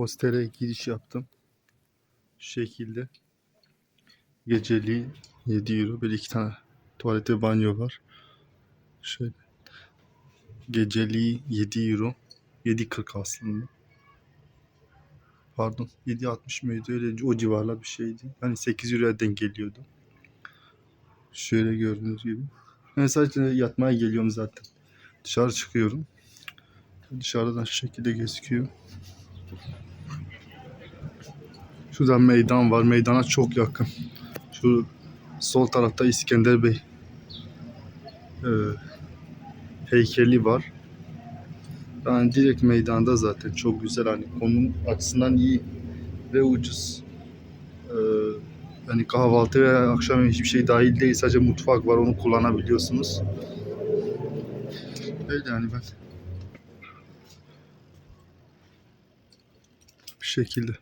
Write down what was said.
hostele giriş yaptım. Şu şekilde. Geceliği 7 euro. Böyle iki tane tuvalet ve banyo var. Şöyle. Geceliği 7 euro. 7.40 aslında. Pardon 7.60 mıydı öyle o civarlar bir şeydi. Hani 8 euroya denk geliyordu. Şöyle gördüğünüz gibi. Ben sadece yatmaya geliyorum zaten. Dışarı çıkıyorum. Dışarıdan şu şekilde gözüküyor. Şurada meydan var. Meydana çok yakın. Şu sol tarafta İskender Bey e, heykeli var. Yani direkt meydanda zaten çok güzel hani konum açısından iyi ve ucuz. Ee, yani kahvaltı ve akşam hiçbir şey dahil değil sadece mutfak var onu kullanabiliyorsunuz. Öyle yani ben. Şekilde.